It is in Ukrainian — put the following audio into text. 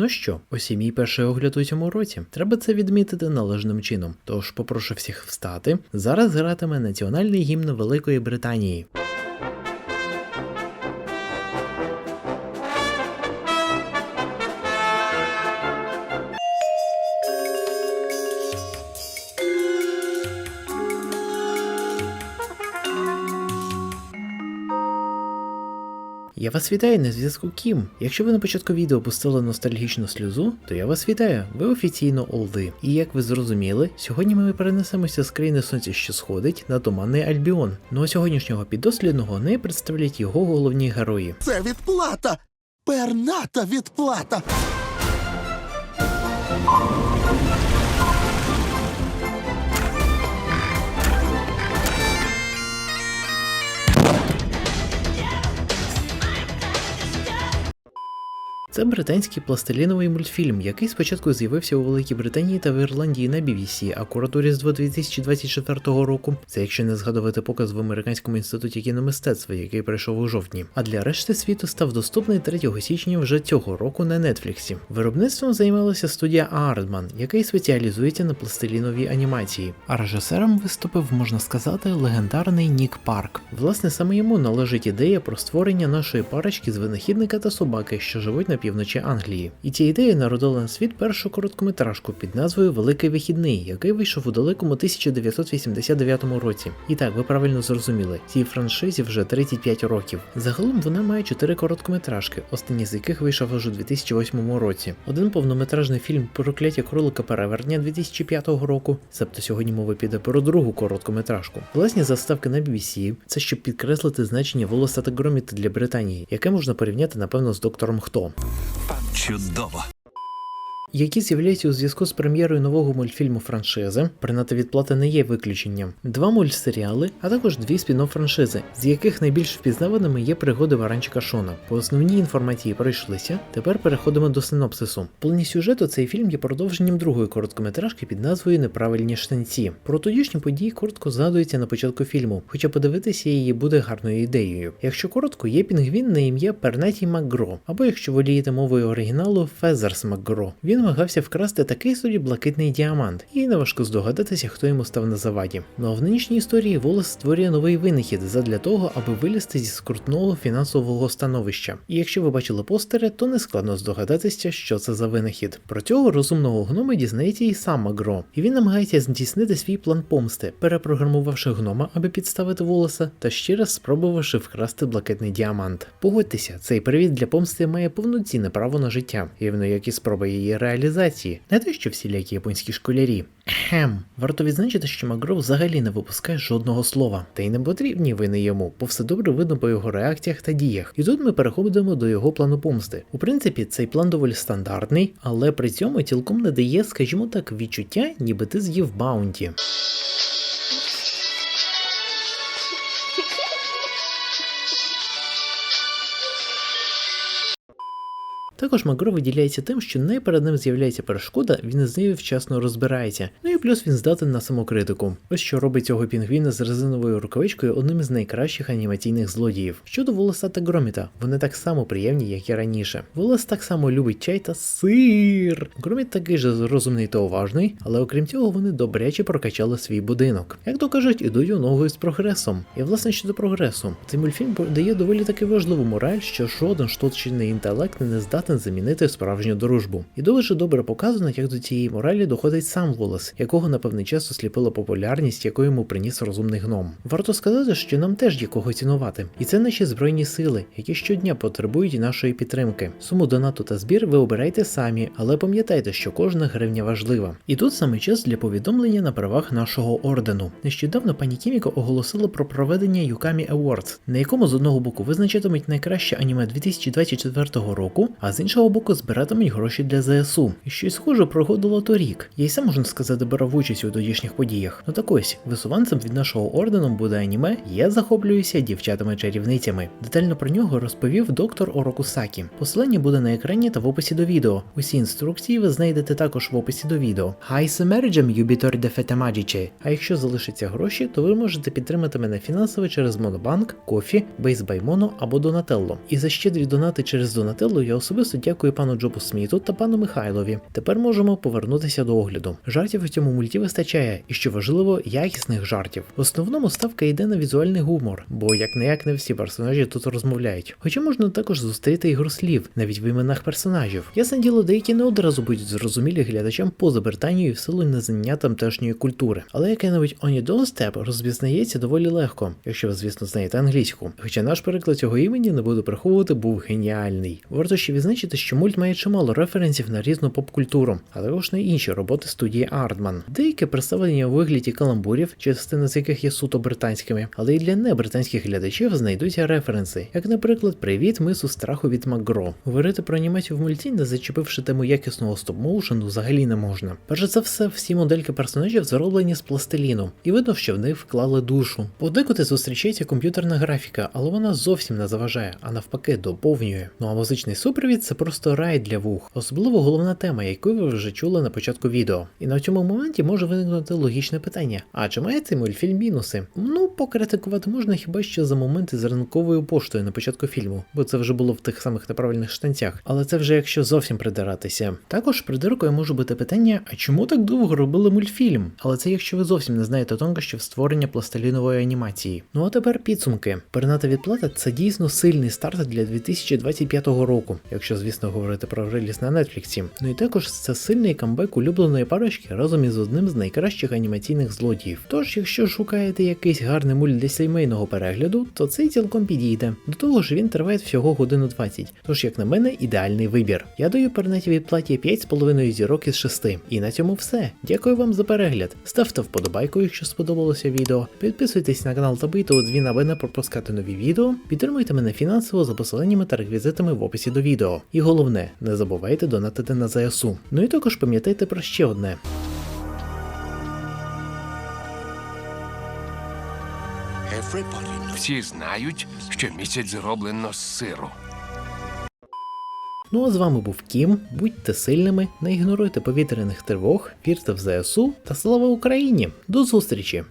Ну що, ось і мій перший огляд у цьому році. Треба це відмітити належним чином. Тож попрошу всіх встати. Зараз гратиме національний гімн Великої Британії. Я вас вітаю на зв'язку Кім. Якщо ви на початку відео пустили ностальгічну сльозу, то я вас вітаю. Ви офіційно олди. І як ви зрозуміли, сьогодні ми перенесемося з країни сонця, що сходить, на туманний Альбіон. Ну а сьогоднішнього піддослідного не представлять його головні герої. Це відплата! Перната відплата! Це британський пластиліновий мультфільм, який спочатку з'явився у Великій Британії та в Ірландії на BBC, акурат у Різдво 2024 року. Це якщо не згадувати показ в Американському інституті кіномистецтва, який пройшов у жовтні. А для решти світу став доступний 3 січня вже цього року на Нетфліксі. Виробництвом займалася студія Aardman, який спеціалізується на пластиліновій анімації. А режисером виступив, можна сказати, легендарний Нік Парк. Власне, саме йому належить ідея про створення нашої парочки з винахідника та собаки, що живуть на півночі Англії. І ця ідея народила на світ першу короткометражку під назвою Великий вихідний, який вийшов у далекому 1989 році. І так, ви правильно зрозуміли, цій франшизі вже 35 років. Загалом вона має 4 короткометражки, останній з яких вийшов аж у 2008 році. Один повнометражний фільм Прокляття кролика перевернення 2005 року. Себто сьогодні мова піде про другу короткометражку. Власні заставки на BBC – це щоб підкреслити значення волоса та громіта для Британії, яке можна порівняти напевно з доктором Хто Чудово. Які з'являються у зв'язку з прем'єрою нового мультфільму франшизи. Прината відплата не є виключенням. Два мультсеріали, а також дві спін франшизи, з яких найбільш впізнаваними є пригоди Варанчика Шона. По основній інформації пройшлися. Тепер переходимо до синопсису. В плані сюжету цей фільм є продовженням другої короткометражки під назвою Неправильні штанці. Про тодішні події коротко згадується на початку фільму, хоча подивитися її буде гарною ідеєю. Якщо коротко, є пінгвін на ім'я Пернеті Макгро, або якщо волієте мовою оригіналу Фезерс Макгро. Він намагався вкрасти такий собі блакитний діамант, і неважко здогадатися, хто йому став на заваді. Ну а в нинішній історії Волос створює новий винахід задля того, аби вилізти зі скрутного фінансового становища. І якщо ви бачили постери, то не складно здогадатися, що це за винахід. Про цього розумного гнома дізнається і сам Магро, і він намагається здійснити свій план помсти, перепрограмувавши гнома, аби підставити волоса, та ще раз спробувавши вкрасти блакитний діамант. Погодьтеся, цей привід для помсти має повноцінне право на життя, рівно як і спроба її реалізації, не те, що всілякі японські школярі. Хем, варто відзначити, що Магро взагалі не випускає жодного слова, та й не потрібні вини йому, бо все добре видно по його реакціях та діях. І тут ми переходимо до його плану помсти. У принципі, цей план доволі стандартний, але при цьому цілком не дає, скажімо так, відчуття, ніби ти з'їв баунті. Також Магро виділяється тим, що не перед ним з'являється перешкода, він з нею вчасно розбирається. Ну і плюс він здатен на самокритику. Ось що робить цього пінгвіна з резиновою рукавичкою одним із найкращих анімаційних злодіїв. Щодо волоса та громіта, вони так само приємні, як і раніше. Волос так само любить чай та сир. Громіт такий же розумний та уважний, але окрім цього, вони добряче прокачали свій будинок. Як то кажуть, ідуть у ногу з прогресом. І власне щодо прогресу, цей мультфільм дає доволі таки важливу мораль, що жоден штучний інтелект не здатен замінити справжню дружбу. І дуже добре показано, як до цієї моралі доходить сам Волос, якого на певний час осліпила популярність, яку йому приніс розумний гном. Варто сказати, що нам теж є кого цінувати, і це наші збройні сили, які щодня потребують нашої підтримки. Суму донату та збір ви обирайте самі, але пам'ятайте, що кожна гривня важлива. І тут саме час для повідомлення на правах нашого ордену. Нещодавно пані Кіміко оголосила про проведення Юкамі Awards, на якому з одного боку визначатимуть найкраще аніме 2024 року, а з іншого боку збиратимуть гроші для ЗСУ. І щось схоже проходило торік. Я й сам можна сказати брав участь у тодішніх подіях. Ну так ось, висуванцем від нашого ордену буде аніме Я захоплююся дівчатами-чарівницями. Детально про нього розповів доктор Орокусакі. Посилання буде на екрані та в описі до відео. Усі інструкції ви знайдете також в описі до відео. Хай семерджем юбітор де. А якщо залишаться гроші, то ви можете підтримати мене фінансово через Монобанк, Кофі, Бейсбаймоно або Донателло. І за щедрі донати через Донателло я особисто Особисто дякую пану Джобу Сміту та пану Михайлові. Тепер можемо повернутися до огляду. Жартів у цьому мульті вистачає, і що важливо, якісних жартів. В основному ставка йде на візуальний гумор, бо як не як не всі персонажі тут розмовляють. Хоча можна також зустріти ігру слів, навіть в іменах персонажів. Ясне діло, деякі не одразу будуть зрозумілі глядачам поза Британією в силу незнання тамтешньої культури. Але яке-небудь On Your розпізнається доволі легко, якщо ви, звісно, знаєте англійську. Хоча наш переклад цього імені не буду приховувати, був геніальний. Варто ще відзначити, що мульт має чимало референсів на різну поп-культуру, а також на інші роботи студії Ардман. Деякі представлені у вигляді каламбурів, частина з яких є суто британськими, але і для небританських глядачів знайдуться референси, як, наприклад, Привіт, мису страху від Макгро. Говорити про анімацію в мульті, не зачепивши тему якісного стоп-моушену, взагалі не можна. Перш за все, всі модельки персонажів зроблені з пластиліну, і видно, що в них вклали душу. Подекуди зустрічається комп'ютерна графіка, але вона зовсім не заважає, а навпаки доповнює. Ну а музичний супровід це просто рай для вух, особливо головна тема, яку ви вже чули на початку відео. І на цьому моменті може виникнути логічне питання: а чи має цей мультфільм мінуси? Ну, покритикувати можна хіба що за моменти з ранковою поштою на початку фільму, бо це вже було в тих самих неправильних штанцях. Але це вже якщо зовсім придиратися. Також придиркою може бути питання: а чому так довго робили мультфільм? Але це якщо ви зовсім не знаєте тонкощів створення пластилінової анімації. Ну а тепер підсумки. Перната відплата це дійсно сильний старт для 2025 року, якщо звісно говорити про реліз на Нетфліксі. Ну і також це сильний камбек улюбленої парочки разом із одним з найкращих анімаційних злодіїв. Тож, якщо шукаєте якийсь гарний мульт для сімейного перегляду, то цей цілком підійде. До того ж, він триває всього годину 20, тож, як на мене, ідеальний вибір. Я даю пернаті відплаті 5,5 зірок із 6. І на цьому все. Дякую вам за перегляд. Ставте вподобайку, якщо сподобалося відео. Підписуйтесь на канал та бийте у дзвін, аби не пропускати нові відео. Підтримуйте мене фінансово за посиланнями та реквізитами в описі до відео. І головне, не забувайте донатити на ЗСУ. Ну і також пам'ятайте про ще одне. Всі знають, що місяць зроблено з сиру. Ну а з вами був Кім. Будьте сильними, не ігноруйте повітряних тривог, вірте в ЗСУ та слава Україні! До зустрічі!